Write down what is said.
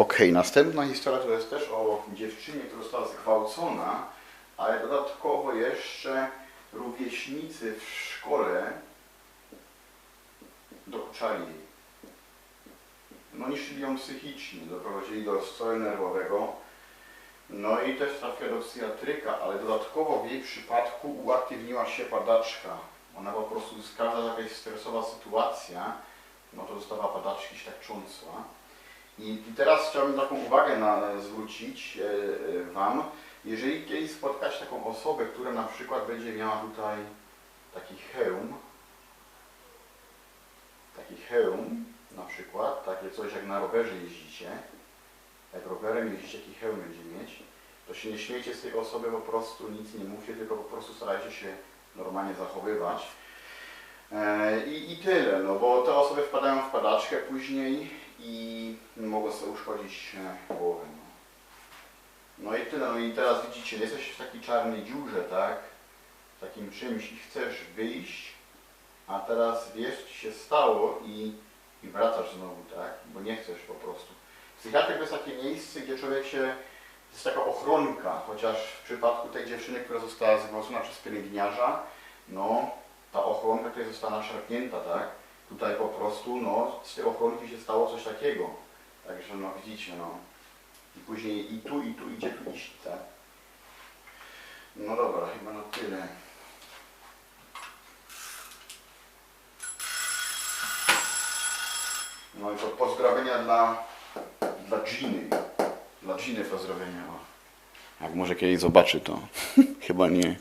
Okej, następna historia to jest też o dziewczynie, która została zgwałcona, ale dodatkowo jeszcze rówieśnicy w szkole dokuczali jej. No niszczyli ją psychicznie, doprowadzili do rozstroju nerwowego. No i też trafiła do psychiatryka, ale dodatkowo w jej przypadku uaktywniła się padaczka. Ona po prostu każda jakaś stresowa sytuacja, no to dostawała padaczki, się tak cząsła. I, I teraz chciałbym taką uwagę na, zwrócić e, e, Wam. Jeżeli kiedyś spotkać taką osobę, która na przykład będzie miała tutaj taki hełm, taki hełm na przykład, takie coś jak na rowerze jeździcie, jak rowerem jeździcie, jaki hełm będzie mieć, to się nie śmiejcie z tej osoby, po prostu nic nie mówcie, tylko po prostu starajcie się normalnie zachowywać. E, I, I tyle, no bo te osoby później i mogą sobie uszkodzić głowę. No. no i tyle, no i teraz widzicie, jesteś w takiej czarnej dziurze, tak? W takim czymś i chcesz wyjść, a teraz wiesz, co się stało i, i wracasz znowu, tak? Bo nie chcesz po prostu. Psychiatryk to jest takie miejsce, gdzie człowiek się, jest taka ochronka, chociaż w przypadku tej dziewczyny, która została zgwałcona przez pielęgniarza, no ta ochronka tutaj została naszarpnięta, tak? Tutaj po prostu, no, z tej ochronki się stało coś takiego. Także, no, widzicie, no. I później i tu, i tu, idzie tu? No dobra, chyba na tyle. No i to pozdrowienia dla, dla Giny. Dla Giny pozdrowienia. Jak może kiedyś zobaczy to. Chyba nie.